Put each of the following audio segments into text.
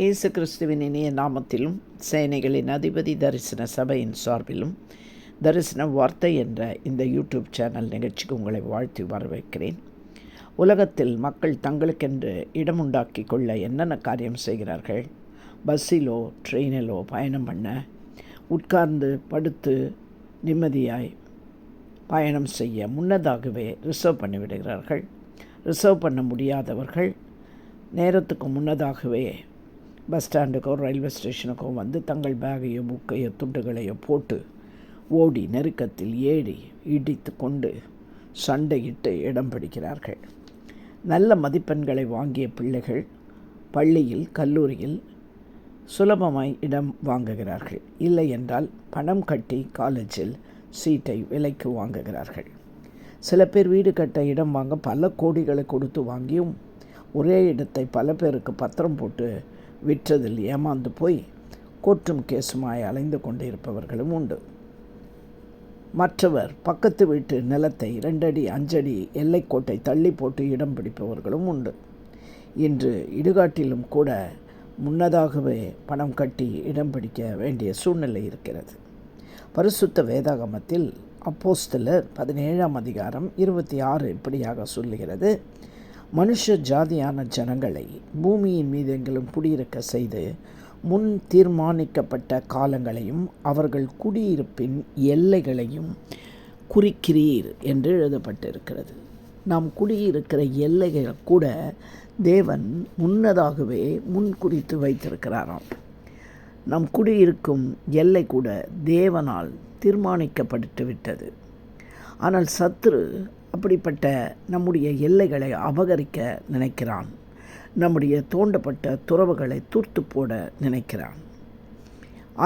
இயேசு கிறிஸ்துவின் இனிய நாமத்திலும் சேனைகளின் அதிபதி தரிசன சபையின் சார்பிலும் தரிசன வார்த்தை என்ற இந்த யூடியூப் சேனல் நிகழ்ச்சிக்கு உங்களை வாழ்த்தி வரவேற்கிறேன். உலகத்தில் மக்கள் தங்களுக்கென்று இடம் உண்டாக்கி கொள்ள என்னென்ன காரியம் செய்கிறார்கள்? பஸ்ஸிலோ ட்ரெயினிலோ பயணம் பண்ண உட்கார்ந்து படுத்து நிம்மதியாய் பயணம் செய்ய முன்னதாகவே ரிசர்வ் பண்ணிவிடுகிறார்கள் ரிசர்வ் பண்ண முடியாதவர்கள் நேரத்துக்கு முன்னதாகவே பஸ் ஸ்டாண்டுக்கோ ரயில்வே ஸ்டேஷனுக்கோ வந்து தங்கள் பேகையோ புக்கையோ துண்டுகளையோ போட்டு ஓடி நெருக்கத்தில் ஏறி இடித்து கொண்டு சண்டையிட்டு இடம் பிடிக்கிறார்கள். நல்ல மதிப்பெண்களை வாங்கிய பிள்ளைகள் பள்ளியில் கல்லூரியில் சுலபமாய் இடம் வாங்குகிறார்கள். இல்லை என்றால் பணம் கட்டி காலேஜில் சீட்டை விலைக்கு வாங்குகிறார்கள். சில பேர் வீடு கட்ட இடம் வாங்க பல கோடிகளை கொடுத்து வாங்கியும் ஒரே இடத்தை பல பேருக்கு பத்திரம் போட்டு விற்றதில் ஏமாந்து போய் கோற்றும் கேசுமாய் அலைந்து கொண்டிருப்பவர்களும் உண்டு. மற்றவர் பக்கத்து வீட்டு நிலத்தை ரெண்டடி அஞ்சடி எல்லைக்கோட்டை தள்ளி போட்டு இடம் பிடிப்பவர்களும் உண்டு. இன்று இடுகாட்டிலும் கூட முன்னதாகவே பணம் கட்டி இடம் பிடிக்க வேண்டிய சூழ்நிலை இருக்கிறது. பரிசுத்த வேதாகமத்தில் அப்போஸ்தலர் பதினேழாம் அதிகாரம் இருபத்தி ஆறு இப்படியாக சொல்லுகிறது. மனுஷ ஜாதியான ஜனங்களை பூமியின் மீது எங்களும் குடியிருக்க செய்து முன் தீர்மானிக்கப்பட்ட காலங்களையும் அவர்கள் குடியிருப்பின் எல்லைகளையும் குறிக்கிறீர் என்று எழுதப்பட்டிருக்கிறது. நாம் குடியிருக்கிற எல்லைகள் கூட தேவன் முன்னதாகவே முன் குறித்து வைத்திருக்கிறாராம். நம் குடியிருக்கும் எல்லை கூட தேவனால் தீர்மானிக்கப்பட்டு விட்டது ஆனால் சத்ரு அப்படிப்பட்ட நம்முடைய எல்லைகளை அபகரிக்க நினைக்கிறான். நம்முடைய தோண்டப்பட்ட துறவுகளை தூர்த்து போட நினைக்கிறான்.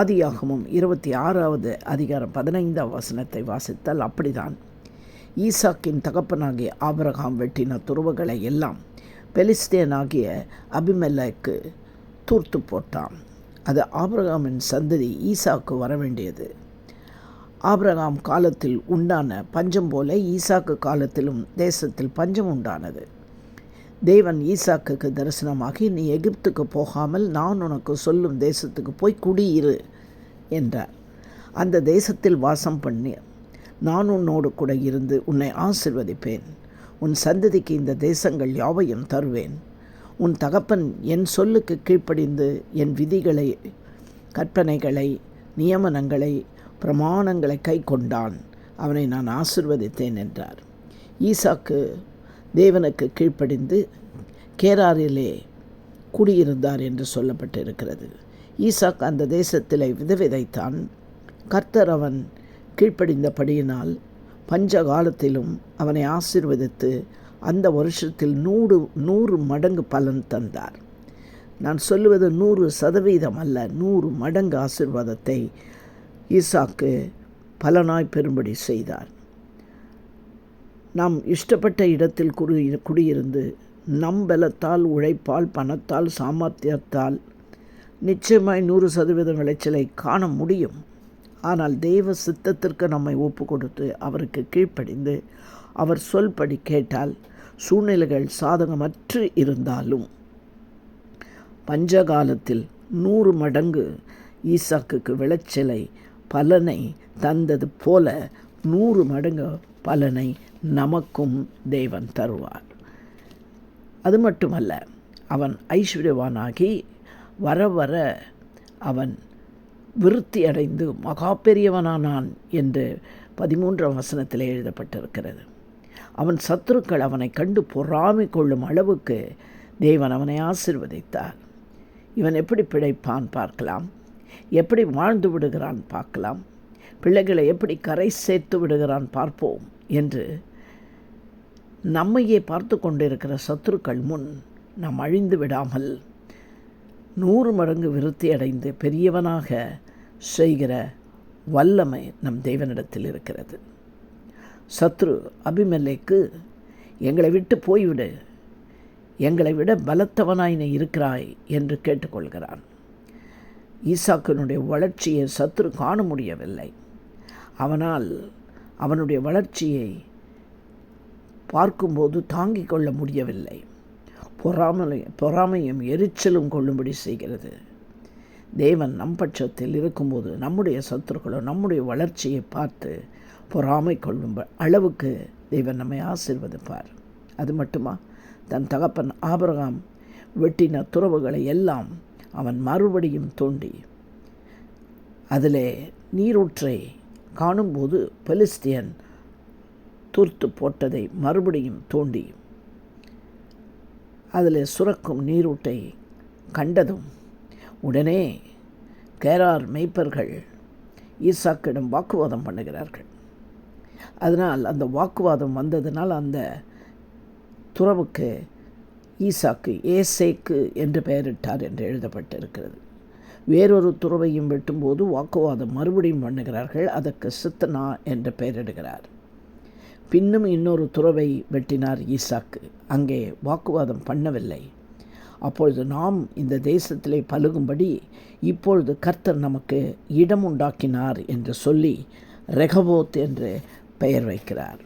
ஆதியாகமும் இருபத்தி ஆறாவது அதிகாரம் பதினைந்தாம் வசனத்தை வாசித்தால் அப்படிதான். ஈசாக்கின் தகப்பனாகிய ஆபரகாம் வெட்டின துறவுகளை எல்லாம் பெலிஸ்தேனாகிய அபிமெல்லைக்கு தூர்த்து போட்டான். அது ஆபரகாமின் சந்ததி ஈசாக்கு வர வேண்டியது ஆபிரகாம் காலத்தில் உண்டான பஞ்சம் போல ஈசாக்கு காலத்திலும் தேசத்தில் பஞ்சம் உண்டானது. தேவன் ஈசாக்குக்கு தரிசனமாகி நீ எகிப்துக்கு போகாமல் நான் உனக்கு சொல்லும் தேசத்துக்கு போய் குடியிரு என்றார். அந்த தேசத்தில் வாசம் பண்ணி நான் உன்னோடு கூட இருந்து உன்னை ஆசிர்வதிப்பேன். உன் சந்ததிக்கு இந்த தேசங்கள் யாவையும் தருவேன். உன் தகப்பன் என் சொல்லுக்கு கீழ்ப்படிந்து என் விதிகளை கற்பனைகளை நியமனங்களை பிரமாணங்களை கை கொண்டான். அவனை நான் ஆசிர்வதித்தேன் என்றார். ஈசாக்கு தேவனுக்கு கீழ்ப்படிந்து கேராரிலே குடியிருந்தார் என்று சொல்லப்பட்டிருக்கிறது. ஈசாக் அந்த தேசத்தில் விதவிதைத்தான் கர்த்தர் அவன் கீழ்ப்படிந்தபடியினால் பஞ்ச காலத்திலும் அவனை ஆசிர்வதித்து அந்த வருஷத்தில் நூறு நூறு மடங்கு பலன் தந்தார். நான் சொல்லுவது நூறு சதவீதம் அல்ல நூறு மடங்கு ஆசிர்வாதத்தை ஈசாக்கு பலனாய் பெறும்படி செய்தார். நாம் இஷ்டப்பட்ட இடத்தில் குடி குடியிருந்து நம் பலத்தால் உழைப்பால் பணத்தால் சாமர்த்தியத்தால் நிச்சயமாய் நூறு சதவீதம் விளைச்சலை காண முடியும். ஆனால் தெய்வ சித்தத்திற்கு நம்மை ஒப்பு கொடுத்து அவருக்கு கீழ்ப்படிந்து அவர் சொல்படி கேட்டால் சூழ்நிலைகள் சாதகமற்று இருந்தாலும். பஞ்சகாலத்தில் நூறு மடங்கு ஈசாக்குக்கு விளைச்சலை பலனை தந்தது போல நூறு மடங்கு பலனை நமக்கும் தேவன் தருவார். அது மட்டுமல்ல அவன் ஐஸ்வர்யவானாகி வர வர அவன் விருத்தி அடைந்து மகா பெரியவனானான் என்று பதிமூன்றாம் வசனத்தில் எழுதப்பட்டிருக்கிறது. அவன் சத்துருக்கள் அவனை கண்டு பொறாமை கொள்ளும் அளவுக்கு தேவன் அவனை ஆசிர்வதித்தார். இவன் எப்படி பிழைப்பான் பார்க்கலாம். எப்படி வாழ்ந்து விடுகிறான் பார்க்கலாம். பிள்ளைகளை எப்படி கரை சேர்த்து விடுகிறான் பார்ப்போம் என்று நம்மையே பார்த்து கொண்டிருக்கிற சத்துருக்கள் முன் நாம் அழிந்து விடாமல் நூறு மடங்கு விருத்தி அடைந்து பெரியவனாக செய்கிற வல்லமை நம் தேவனிடத்தில் இருக்கிறது. சத்ரு அபிமல்லைக்கு எங்களை விட்டு போய்விடு. எங்களை விட பலத்தவனாய் நீ இருக்கிறாய் என்று கேட்டுக்கொள்கிறான். ஈசாக்கனுடைய வளர்ச்சியை சத்ரு காண முடியவில்லை. அவனால் அவனுடைய வளர்ச்சியை பார்க்கும்போது தாங்கிக் கொள்ள முடியவில்லை. பொறாமலை பொறாமையும் எரிச்சலும் கொள்ளும்படி செய்கிறது. தேவன் நம் பட்சத்தில் இருக்கும்போது நம்முடைய சத்துருக்களோ நம்முடைய வளர்ச்சியை பார்த்து பொறாமை கொள்ளும் அளவுக்கு தேவன் நம்மை ஆசிர்வதிப்பார். அது மட்டுமா? தன் தகப்பன் ஆபரகாம் வெட்டின துறவுகளை எல்லாம் அவன் மறுபடியும் தோண்டி அதில் நீரூற்றை காணும்போது பெலிஸ்தியன் தூர்த்து போட்டதை மறுபடியும் தோண்டி அதில் சுரக்கும் நீரூட்டை கண்டதும் உடனே கேரார் மெய்ப்பர்கள் ஈசாக்கிடம் வாக்குவாதம் பண்ணுகிறார்கள். அதனால் அந்த வாக்குவாதம் வந்ததினால் அந்த துறவுக்கு ஈசாக்கு ஏசேக்கு என்று பெயரிட்டார் என்று எழுதப்பட்டிருக்கிறது. வேறொரு துறவையும் வெட்டும்போது வாக்குவாதம் மறுபடியும் பண்ணுகிறார்கள் அதற்கு சித்தனா என்று பெயரிடுகிறார். பின்னும் இன்னொரு துறவை வெட்டினார் ஈசாக்கு அங்கே வாக்குவாதம் பண்ணவில்லை. அப்பொழுது நாம் இந்த தேசத்திலே பழுகும்படி இப்பொழுது கர்த்தர் நமக்கு இடம் உண்டாக்கினார் என்று சொல்லி ரெகபோத் என்று பெயர் வைக்கிறார்.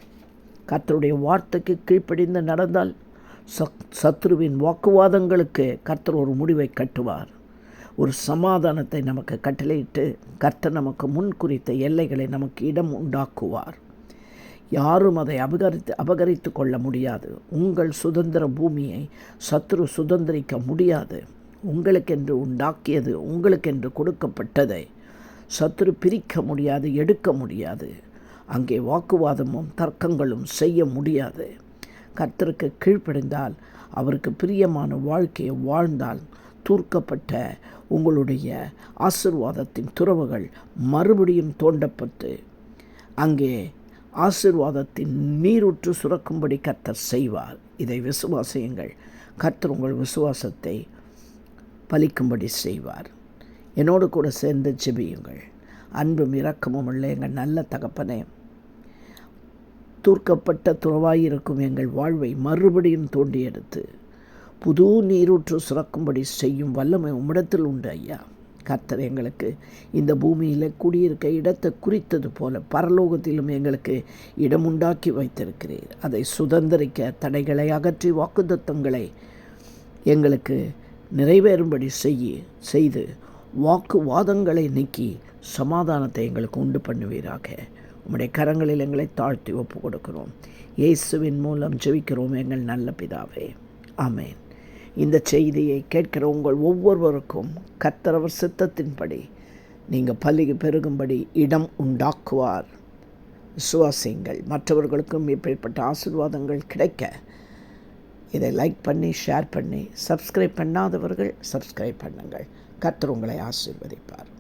கர்த்தருடைய வார்த்தைக்கு கீழ்ப்படிந்து நடந்தால் சத்ருவின் வாக்குவாதங்களுக்கு கர்த்தர் ஒரு முடிவை கட்டுவார். ஒரு சமாதானத்தை நமக்கு கட்டளையிட்டு கர்த்தர் நமக்கு முன் குறித்த எல்லைகளை நமக்கு இடம் உண்டாக்குவார். யாரும் அதை அபகரித்து அபகரித்து கொள்ள முடியாது. உங்கள் சுதந்திர பூமியை சத்ரு சுதந்திரிக்க முடியாது. உங்களுக்கென்று உண்டாக்கியது உங்களுக்கென்று கொடுக்கப்பட்டதை சத்ரு பிரிக்க முடியாது எடுக்க முடியாது. அங்கே வாக்குவாதமும் தர்க்கங்களும் செய்ய முடியாது. கர்த்தருக்கு கீழ்ப்படைந்தால் அவருக்கு பிரியமான வாழ்க்கையை வாழ்ந்தால் தூர்க்கப்பட்ட உங்களுடைய ஆசிர்வாதத்தின் துறவுகள் மறுபடியும் தோண்டப்பட்டு அங்கே ஆசிர்வாதத்தின் நீரூற்று சுரக்கும்படி கர்த்தர் செய்வார். இதை விசுவாசியுங்கள். கர்த்தர் உங்கள் விசுவாசத்தை பலிக்கும்படி செய்வார். என்னோடு கூட சேர்ந்து ஜெபியுங்கள். அன்பும் இரக்கமும் உள்ள எங்கள் நல்ல தகப்பனே தூர்க்கப்பட்ட துறவாயிருக்கும் எங்கள் வாழ்வை மறுபடியும் தோண்டி எடுத்து புது நீரூற்று சுரக்கும்படி செய்யும் வல்லமை உம்மிடத்தில் உண்டு ஐயா. கர்த்தர் எங்களுக்கு இந்த பூமியில் குடியிருக்க இடத்தை குறித்தது போல பரலோகத்திலும் எங்களுக்கு இடம் உண்டாக்கி வைத்திருக்கிறீர். அதை சுதந்திரிக்க தடைகளை அகற்றி வாக்குத்தத்தங்களை எங்களுக்கு நிறைவேறும்படி செய்ய செய்து வாக்குவாதங்களை நீக்கி சமாதானத்தை எங்களுக்கு உண்டு பண்ணுவீராக. உம்முடைய கரங்களில் எங்களை தாழ்த்தி ஒப்பு கொடுக்கிறோம் இயேசுவின் மூலம் ஜெபிக்கிறோம் எங்கள் நல்ல பிதாவே. ஆமேன். இந்த செய்தியை கேட்கிற உங்கள் ஒவ்வொருவருக்கும் கத்தரவர் சித்தத்தின்படி நீங்கள் பள்ளிக்கு பெருகும்படி இடம் உண்டாக்குவார். விசுவாசியுங்கள். மற்றவர்களுக்கும் இப்படிப்பட்ட ஆசிர்வாதங்கள் கிடைக்க இதை லைக் பண்ணி ஷேர் பண்ணி சப்ஸ்கிரைப் பண்ணாதவர்கள் சப்ஸ்கிரைப் பண்ணுங்கள். கத்தர் உங்களை ஆசீர்வதிப்பார்.